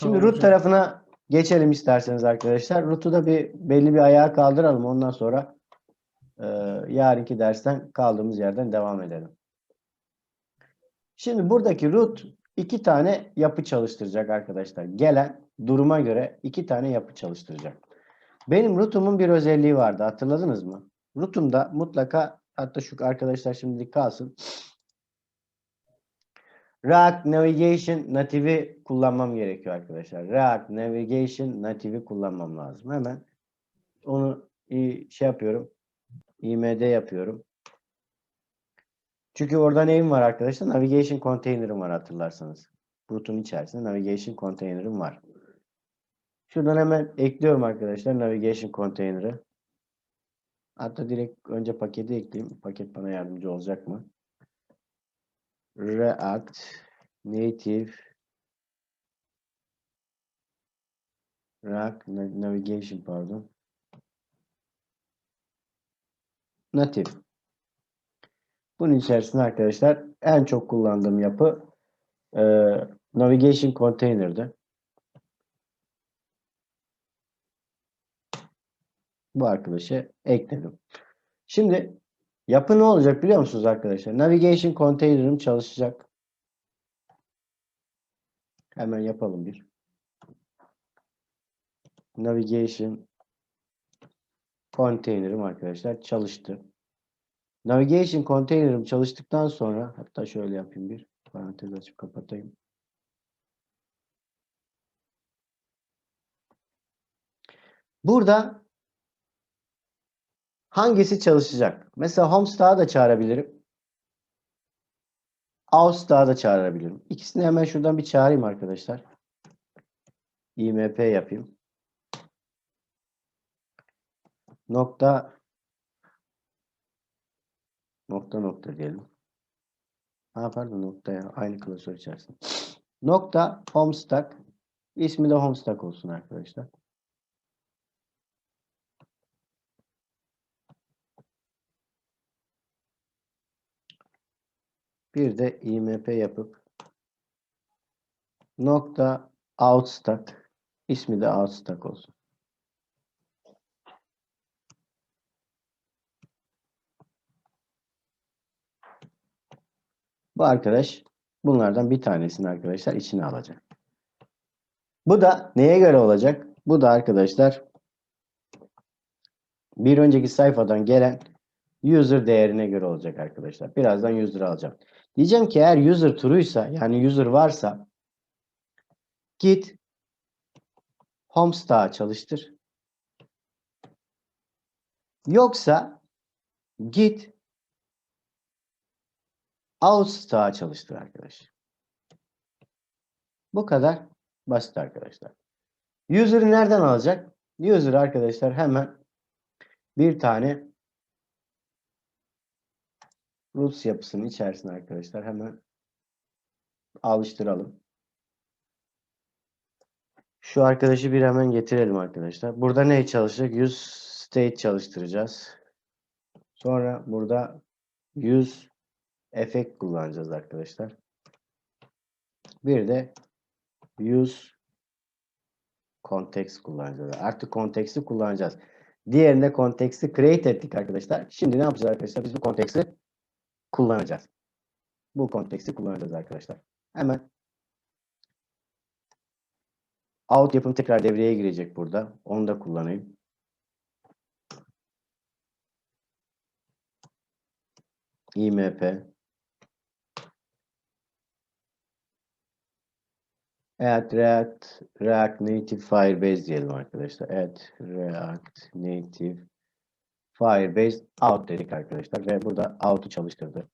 Şimdi Tamam root hocam. tarafına geçelim isterseniz arkadaşlar. Root'u da bir belli bir ayağa kaldıralım. Ondan sonra e, yarınki dersten kaldığımız yerden devam edelim. Şimdi buradaki root iki tane yapı çalıştıracak arkadaşlar. Gelen duruma göre iki tane yapı çalıştıracak. Benim root'umun bir özelliği vardı. Hatırladınız mı? Root'umda mutlaka hatta şu arkadaşlar şimdilik kalsın. React Navigation Native'i kullanmam gerekiyor arkadaşlar. React Navigation Native'i kullanmam lazım. Hemen onu şey yapıyorum. IMD yapıyorum. Çünkü orada neyim var arkadaşlar? Navigation Container'ım var hatırlarsanız. Root'un içerisinde Navigation Container'ım var. Şuradan hemen ekliyorum arkadaşlar Navigation Container'ı. Hatta direkt önce paketi ekleyeyim. Paket bana yardımcı olacak mı? React Native React Na- Navigation pardon. Native. Bunun içerisinde arkadaşlar en çok kullandığım yapı e, Navigation Container'dı. Bu arkadaşı ekledim. Şimdi yapı ne olacak biliyor musunuz arkadaşlar? Navigation Container'ım çalışacak. Hemen yapalım bir. Navigation Container'ım arkadaşlar çalıştı. Navigation Container'ım çalıştıktan sonra hatta şöyle yapayım bir parantez açıp kapatayım. Burada hangisi çalışacak? Mesela Homestar'ı da çağırabilirim. Outstar'ı da çağırabilirim. İkisini hemen şuradan bir çağırayım arkadaşlar. IMP yapayım. Nokta nokta nokta diyelim. Ha pardon nokta ya. Aynı klasör içerisinde. Nokta Homestuck. İsmi de Homestuck olsun arkadaşlar. Bir de IMP yapıp nokta Outstack. İsmi de Outstack olsun. Bu arkadaş bunlardan bir tanesini arkadaşlar içine alacak. Bu da neye göre olacak? Bu da arkadaşlar bir önceki sayfadan gelen user değerine göre olacak arkadaşlar. Birazdan user alacağım. Diyeceğim ki eğer user true'ysa yani user varsa git Homestar çalıştır. Yoksa git Outstar çalıştır arkadaş. Bu kadar basit arkadaşlar. User'ı nereden alacak? User arkadaşlar hemen bir tane roots yapısının içerisine arkadaşlar hemen alıştıralım. Şu arkadaşı bir hemen getirelim arkadaşlar. Burada ne çalışacak? Use state çalıştıracağız. Sonra burada use effect kullanacağız arkadaşlar. Bir de use context kullanacağız. Artık konteksti kullanacağız. Diğerinde konteksti create ettik arkadaşlar. Şimdi ne yapacağız arkadaşlar? Biz bu konteksti kullanacağız. Bu konteksti kullanacağız arkadaşlar. Hemen out yapım tekrar devreye girecek burada. Onu da kullanayım. IMP Add React, React Native Firebase diyelim arkadaşlar. Add React Native Firebase out dedik arkadaşlar ve burada out'u çalıştırdı.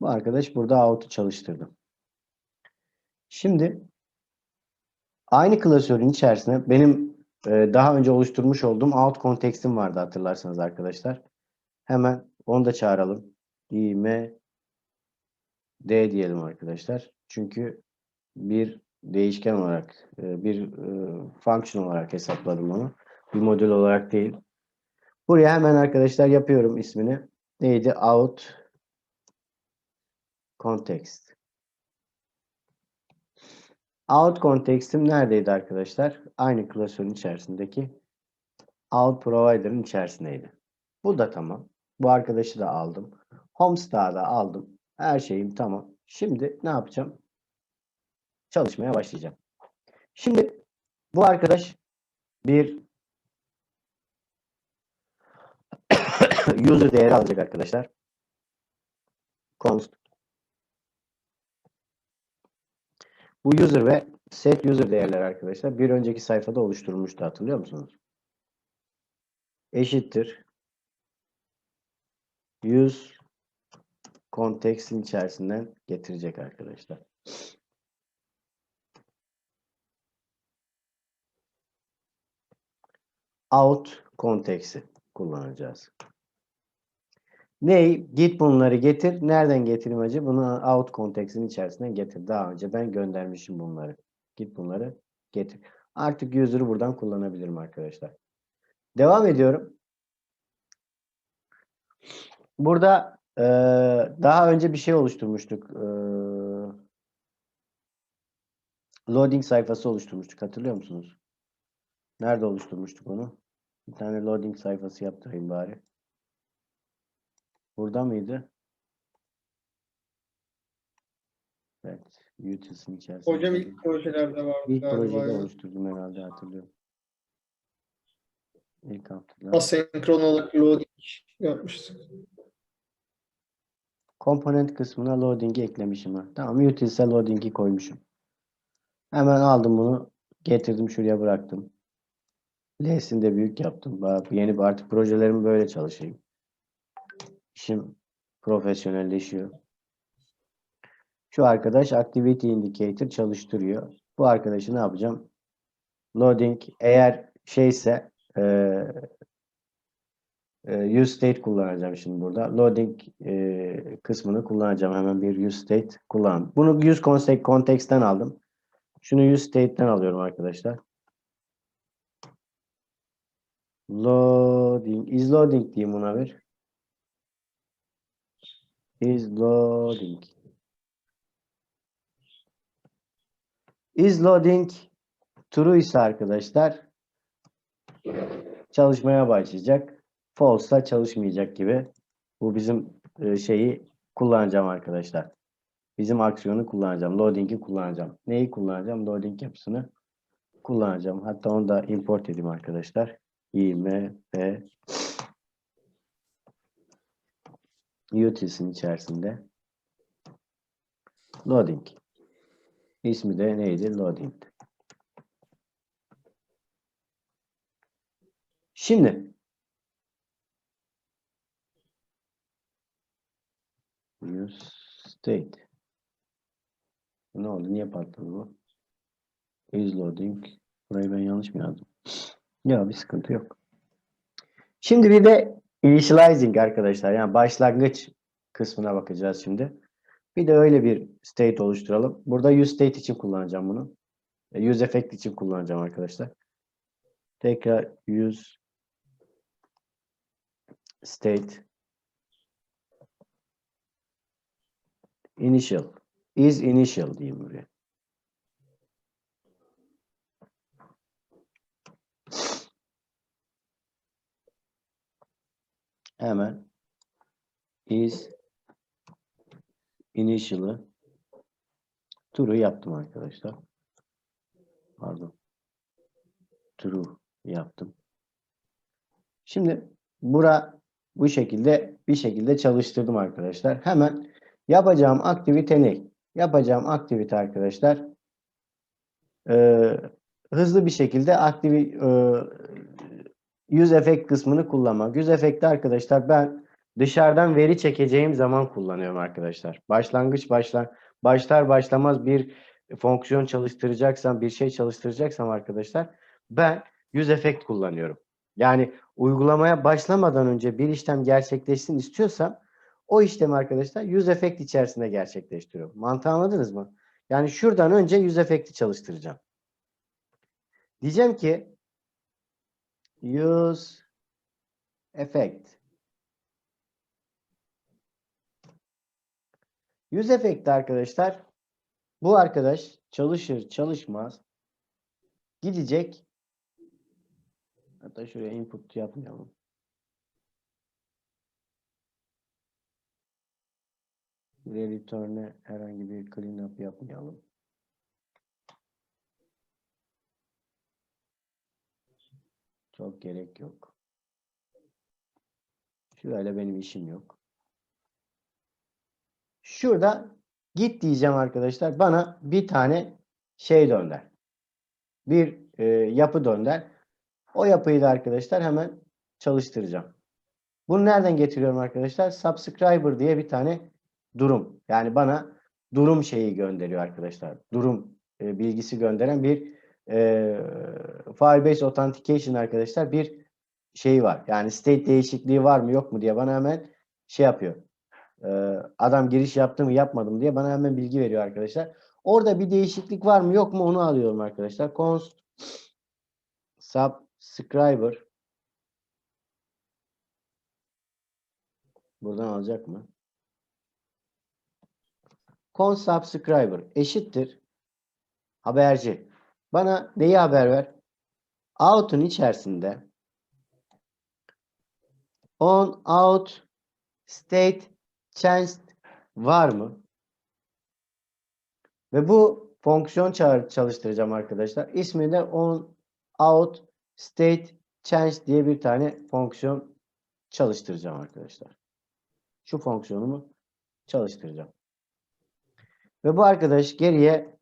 Bu arkadaş burada out'u çalıştırdı. Şimdi aynı klasörün içerisine benim e, daha önce oluşturmuş olduğum out context'im vardı hatırlarsanız arkadaşlar. Hemen onu da çağıralım. im d diyelim arkadaşlar. Çünkü bir değişken olarak, e, bir e, function olarak hesapladım onu. Bir modül olarak değil. Buraya hemen arkadaşlar yapıyorum ismini. Neydi? Out context. Out context'im neredeydi arkadaşlar? Aynı klasörün içerisindeki out provider'ın içerisindeydi. Bu da tamam. Bu arkadaşı da aldım. Homestar'ı da aldım. Her şeyim tamam. Şimdi ne yapacağım? Çalışmaya başlayacağım. Şimdi bu arkadaş bir user değeri alacak arkadaşlar. Const Bu user ve set user değerler arkadaşlar bir önceki sayfada oluşturulmuştu hatırlıyor musunuz? Eşittir use konteksin içerisinden getirecek arkadaşlar. Out konteksi kullanacağız. Ney? Git bunları getir. Nereden getireyim acı? Bunu out konteksin içerisinden getir. Daha önce ben göndermişim bunları. Git bunları getir. Artık user'ı buradan kullanabilirim arkadaşlar. Devam ediyorum. Burada e, daha önce bir şey oluşturmuştuk. E, loading sayfası oluşturmuştuk. Hatırlıyor musunuz? Nerede oluşturmuştuk onu? Bir tane loading sayfası yaptırayım bari. Burada mıydı? Evet. Utils'in içerisinde. Hocam ilk projelerde vardı İlk projede ya. oluşturdum herhalde hatırlıyorum. İlk haftada. Asenkron olarak loading yapmıştık. Komponent kısmına loading'i eklemişim. Ha. Tamam utils'e loading'i koymuşum. Hemen aldım bunu. Getirdim şuraya bıraktım. L'sini de büyük yaptım. Bak, yeni artık projelerim böyle çalışayım. İşim profesyonelleşiyor. Şu arkadaş Activity Indicator çalıştırıyor. Bu arkadaşı ne yapacağım? Loading eğer şeyse eee e, use state kullanacağım şimdi burada. Loading e, kısmını kullanacağım. Hemen bir use state kullan. Bunu use context, context'ten aldım. Şunu use state'ten alıyorum arkadaşlar. Loading. Is loading diyeyim buna bir. Is loading. Is loading true ise arkadaşlar çalışmaya başlayacak. False'sa çalışmayacak gibi. Bu bizim e, şeyi kullanacağım arkadaşlar. Bizim aksiyonu kullanacağım. Loading'i kullanacağım. Neyi kullanacağım? Loading yapısını kullanacağım. Hatta onu da import edeyim arkadaşlar. IMP utils'in içerisinde loading. İsmi de neydi? Loading. Şimdi use state. Ne oldu? Niye patladı bu? Is loading. Burayı ben yanlış mı yazdım? Ya bir sıkıntı yok. Şimdi bir de initializing arkadaşlar. Yani başlangıç kısmına bakacağız şimdi. Bir de öyle bir state oluşturalım. Burada use state için kullanacağım bunu. E, Use effect için kullanacağım arkadaşlar. Tekrar use state initial is initial diyeyim buraya. Hemen is initial'ı true yaptım arkadaşlar. Pardon. True yaptım. Şimdi bura bu şekilde bir şekilde çalıştırdım arkadaşlar. Hemen yapacağım aktivite ne? Yapacağım aktivite arkadaşlar e, hızlı bir şekilde aktivi yüz efekt kısmını kullanmak. Yüz efekti arkadaşlar ben dışarıdan veri çekeceğim zaman kullanıyorum arkadaşlar. Başlangıç başlan başlar başlamaz bir fonksiyon çalıştıracaksam, bir şey çalıştıracaksam arkadaşlar ben yüz efekt kullanıyorum. Yani uygulamaya başlamadan önce bir işlem gerçekleşsin istiyorsam o işlemi arkadaşlar yüz efekt içerisinde gerçekleştiriyorum. Mantığı anladınız mı? Yani şuradan önce yüz efekti çalıştıracağım. Diyeceğim ki use effect Yüz efekti arkadaşlar bu arkadaş çalışır çalışmaz gidecek hatta şuraya input yapmayalım. Return'e herhangi bir cleanup yapmayalım. Çok gerek yok. Şöyle benim işim yok. Şurada git diyeceğim arkadaşlar. Bana bir tane şey dönder. Bir e, yapı dönder. O yapıyı da arkadaşlar hemen çalıştıracağım. Bunu nereden getiriyorum arkadaşlar? Subscriber diye bir tane durum. Yani bana durum şeyi gönderiyor arkadaşlar. Durum e, bilgisi gönderen bir e, Firebase Authentication arkadaşlar bir şey var. Yani state değişikliği var mı yok mu diye bana hemen şey yapıyor. E, adam giriş yaptı mı yapmadı mı diye bana hemen bilgi veriyor arkadaşlar. Orada bir değişiklik var mı yok mu onu alıyorum arkadaşlar. Const subscriber buradan alacak mı? Const subscriber eşittir haberci. Bana neyi haber ver? Out'un içerisinde on out state changed var mı? Ve bu fonksiyon çalıştıracağım arkadaşlar. İsmi de on out state change diye bir tane fonksiyon çalıştıracağım arkadaşlar. Şu fonksiyonumu çalıştıracağım. Ve bu arkadaş geriye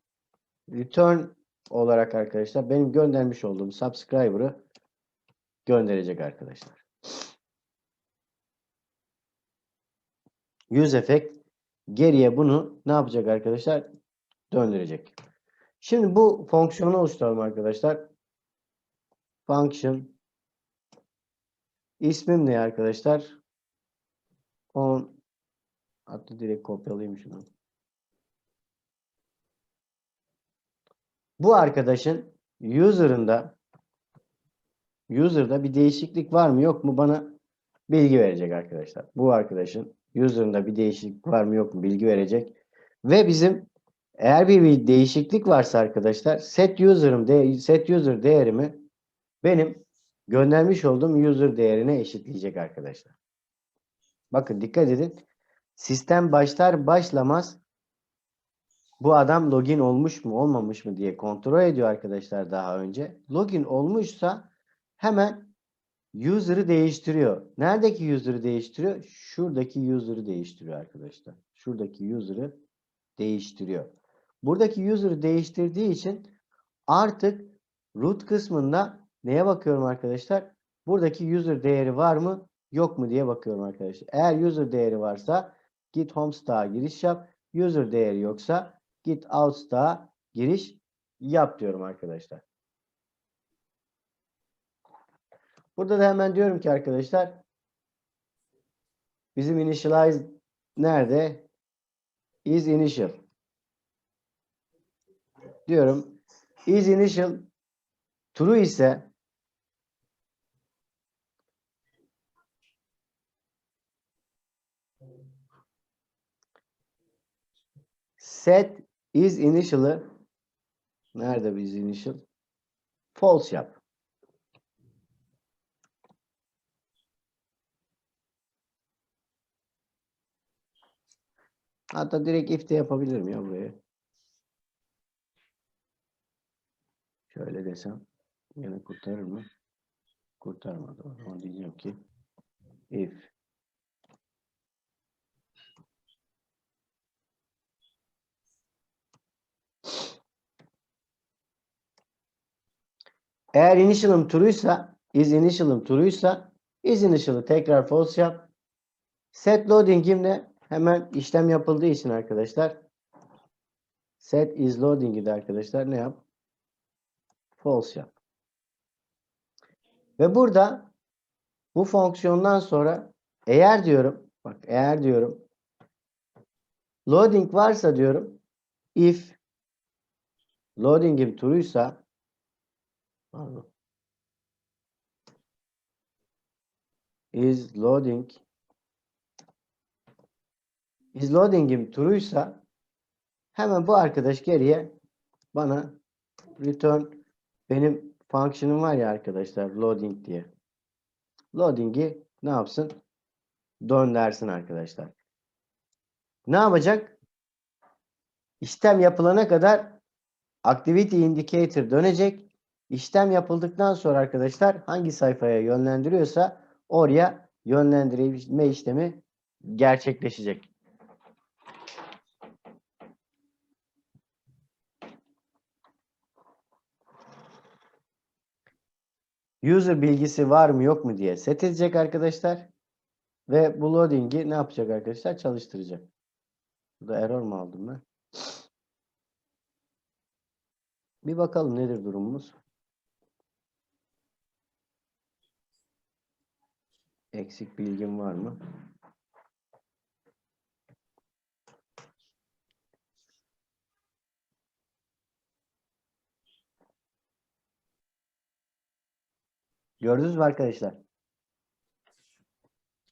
return olarak arkadaşlar benim göndermiş olduğum subscriber'ı gönderecek arkadaşlar. Use effect geriye bunu ne yapacak arkadaşlar? Döndürecek. Şimdi bu fonksiyonu oluşturalım arkadaşlar. Function ismim ne arkadaşlar? On hatta direkt kopyalayayım şunu. Bu arkadaşın user'ında user'da bir değişiklik var mı yok mu bana bilgi verecek arkadaşlar. Bu arkadaşın user'ında bir değişiklik var mı yok mu bilgi verecek. Ve bizim eğer bir, bir değişiklik varsa arkadaşlar set user'ım de, set user değerimi benim göndermiş olduğum user değerine eşitleyecek arkadaşlar. Bakın dikkat edin. Sistem başlar başlamaz bu adam login olmuş mu olmamış mı diye kontrol ediyor arkadaşlar daha önce. Login olmuşsa hemen user'ı değiştiriyor. Neredeki user'ı değiştiriyor? Şuradaki user'ı değiştiriyor arkadaşlar. Şuradaki user'ı değiştiriyor. Buradaki user'ı değiştirdiği için artık root kısmında neye bakıyorum arkadaşlar? Buradaki user değeri var mı yok mu diye bakıyorum arkadaşlar. Eğer user değeri varsa git homestack'a giriş yap. User değeri yoksa git outstack'a giriş yap diyorum arkadaşlar. Burada da hemen diyorum ki arkadaşlar bizim initialize nerede? Is initial. Diyorum. Is initial true ise set is initial'ı nerede bu is initial? False yap. Hatta direkt if de yapabilirim ya buraya. Şöyle desem yine kurtarır mı? Kurtarmadı. O zaman diyeceğim ki if Eğer initial'ım true'ysa is initial'ım true'ysa is initial'ı tekrar false yap. Set loading'imle hemen işlem yapıldığı için arkadaşlar set is loading'i de arkadaşlar ne yap? False yap. Ve burada bu fonksiyondan sonra eğer diyorum bak eğer diyorum loading varsa diyorum if loading'im true'ysa pardon is loading is loading'im true'ysa hemen bu arkadaş geriye bana return benim function'ım var ya arkadaşlar loading diye. Loading'i ne yapsın? Döndürsün arkadaşlar. Ne yapacak? İşlem yapılana kadar activity indicator dönecek. İşlem yapıldıktan sonra arkadaşlar hangi sayfaya yönlendiriyorsa oraya yönlendirme işlemi gerçekleşecek. User bilgisi var mı yok mu diye set edecek arkadaşlar. Ve bu loading'i ne yapacak arkadaşlar? Çalıştıracak. Burada error mu aldım ben? Bir bakalım nedir durumumuz. Eksik bilgim var mı? Gördünüz mü arkadaşlar?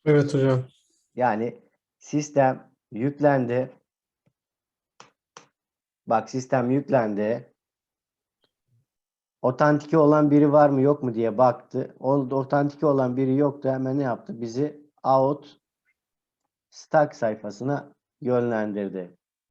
Evet hocam. Yani sistem yüklendi. Bak sistem yüklendi. Otantike olan biri var mı yok mu diye baktı. O otantike olan biri yoktu. Hemen ne yaptı? Bizi out stack sayfasına yönlendirdi.